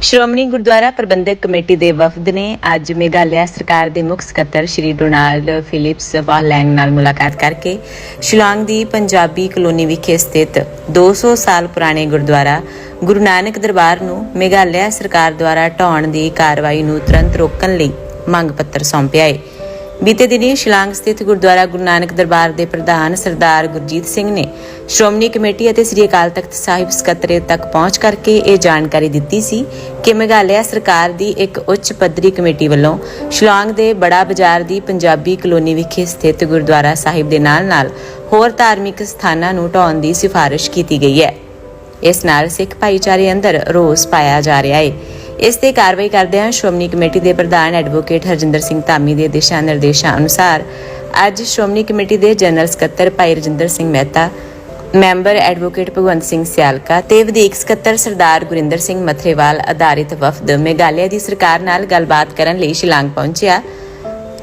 ਸ਼੍ਰੋਮਣੀ ਗੁਰਦੁਆਰਾ ਪ੍ਰਬੰਧਕ committee ਦੇ ਵਫਦ ਨੇ ਅੱਜ ਮੇਘਾਲਿਆ ਸਰਕਾਰ ਦੇ ਮੁੱਖ ਸਕੱਤਰ ਸ਼੍ਰੀ ਡੋਨਾਲਡ ਫਿਲਿਪਸ ਵਾਲੈਂਗ ਨਾਲ ਮੁਲਾਕਾਤ ਕਰਕੇ ਸ਼ਿਲਾਂਗ ਦੀ ਪੰਜਾਬੀ ਕਲੋਨੀ ਵਿਖੇ ਸਥਿਤ 200 ਸਾਲ ਪੁਰਾਣੇ ਗੁਰਦੁਆਰਾ ਗੁਰੂ ਨਾਨਕ ਦਰਬਾਰ ਨੂੰ ਮੇਘਾਲਿਆ ਸਰਕਾਰ ਦੁਆਰਾ ਢਾਉਣ ਦੀ ਕਾਰਵਾਈ ਨੂੰ ਤੁਰੰਤ ਰੋਕਣ ਲਈ ਮੰਗ ਪੱਤਰ ਸੌਂਪਿਆ ਹੈ ਬੀਤੇ ਦਿਨੀ ਸ਼ਿਲਾਂਗ ਸਥਿਤ ਗੁਰਦੁਆਰਾ ਗੁਰੂ ਨਾਨਕ ਦਰਬਾਰ ਦੇ ਪ੍ਰਧਾਨ ਸਰਦਾਰ ਗੁਰਜੀਤ ਸਿੰਘ ਨੇ ਸ਼੍ਰੋਮਣੀ ਕਮੇਟੀ ਅਤੇ ਸ੍ਰੀ ਅਕਾਲ ਤਖਤ ਸਾਹਿਬ ਸਕੱਤਰੇਤ ਤੱਕ ਪਹੁੰਚ ਕਰਕੇ ਇਹ ਜਾਣਕਾਰੀ ਦਿੱਤੀ ਸੀ ਕਿ ਮੇਘਾਲਿਆ ਸਰਕਾਰ ਦੀ ਇੱਕ ਉੱਚ ਪੱਧਰੀ ਕਮੇਟੀ ਵੱਲੋਂ ਸ਼ਿਲਾਂਗ ਦੇ ਬੜਾ ਬਾਜ਼ਾਰ ਦੀ ਪੰਜਾਬੀ ਕਲੋਨੀ ਵਿਖੇ ਸਥਿਤ ਗੁਰਦੁਆਰਾ ਸਾਹਿਬ ਦੇ ਨਾਲ-ਨਾਲ ਹੋਰ ਧਾਰਮਿਕ ਸਥਾਨਾਂ ਨੂੰ ਢਾਉਣ ਦੀ ਸਿਫਾਰਿਸ਼ ਕੀਤੀ ਗਈ ਹੈ। ਇਸ ਨਾਲ ਸਿੱਖ ਭਾਈਚਾਰੇ ਅੰਦਰ ਰੋਸ ਪਾਇਆ ਜਾ ਰਿਹਾ ਹੈ ਇਸ ਤੇ ਕਾਰਵਾਈ ਕਰਦਿਆਂ ਸ਼੍ਰੋਮਣੀ ਕਮੇਟੀ ਦੇ ਪ੍ਰਧਾਨ ਐਡਵੋਕੇਟ ਹਰਜਿੰਦਰ ਸਿੰਘ ਧਾਮੀ ਦੇ ਦਿਸ਼ਾ ਨਿਰਦੇਸ਼ਾਂ ਅਨੁਸਾਰ ਅੱਜ ਸ਼੍ਰੋਮਣੀ ਕਮੇਟੀ ਦੇ ਜਨਰਲ ਸਕੱਤਰ ਭਾਈ ਰਜਿੰਦਰ ਸਿੰਘ ਮਹਿਤਾ, ਮੈਂਬਰ ਐਡਵੋਕੇਟ ਭਗਵੰਤ ਸਿੰਘ ਸਿਆਲਕਾ ਤੇ ਵਧੀਕ ਸਕੱਤਰ ਸਰਦਾਰ ਗੁਰਿੰਦਰ ਸਿੰਘ ਮਥਰੇਵਾਲ ਆਧਾਰਿਤ ਵਫਦ ਮੇਘਾਲਿਆ ਦੀ ਸਰਕਾਰ ਨਾਲ ਗੱਲਬਾਤ ਕਰਨ ਲਈ ਸ਼ਿਲਾਂਗ ਪਹੁੰਚਿਆ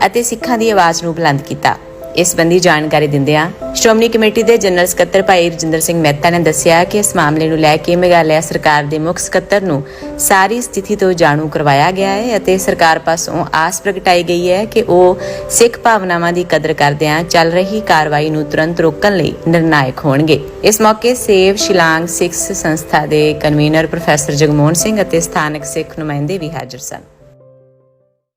ਅਤੇ ਸਿੱਖਾਂ ਦੀ ਆਵਾਜ਼ ਨੂੰ ਬੁਲੰਦ ਕੀਤਾ। ਇਸ ਸੰਬੰਧੀ ਜਾਣਕਾਰੀ ਦਿੰਦਿਆਂ ਸ਼੍ਰੋਮਣੀ ਕਮੇਟੀ ਦੇ ਜਨਰਲ ਸਕੱਤਰ ਭਾਈ ਰਜਿੰਦਰ ਸਿੰਘ ਮਹਿਤਾ ਨੇ ਦੱਸਿਆ ਕਿ ਇਸ ਮਾਮਲੇ ਨੂੰ ਲੈ ਕੇ ਮੇਘਾਲਿਆ ਸਰਕਾਰ ਦੇ ਮੁੱਖ ਸਕੱਤਰ ਨੂੰ ਸਾਰੀ ਸਥਿਤੀ ਤੋਂ ਜਾਣੂ ਕਰਵਾਇਆ ਗਿਆ ਹੈ ਅਤੇ ਸਰਕਾਰ ਪਾਸੋਂ ਆਸ ਪ੍ਰਗਟਾਈ ਗਈ ਹੈ ਕਿ ਉਹ ਸਿੱਖ ਭਾਵਨਾਵਾਂ ਦੀ ਕਦਰ ਕਰਦਿਆਂ ਚੱਲ ਰਹੀ ਕਾਰਵਾਈ ਨੂੰ ਤੁਰੰਤ ਰੋਕਣ ਲਈ ਨਿਰਣਾਇਕ ਹੋਣਗੇ। ਇਸ ਮੌਕੇ ਸੇਵ ਸ਼ਿਲਾਂਗ ਸਿੱਖ ਸੰਸਥਾ ਦੇ ਕਨਵੀਨਰ ਪ੍ਰੋਫੈਸਰ ਜਗਮੋਹਨ ਸਿੰਘ ਅਤੇ ਸਥਾਨਕ ਸਿੱਖ ਨੁਮਾਇੰਦੇ ਵੀ ਹਾਜ਼ਰ ਸਨ।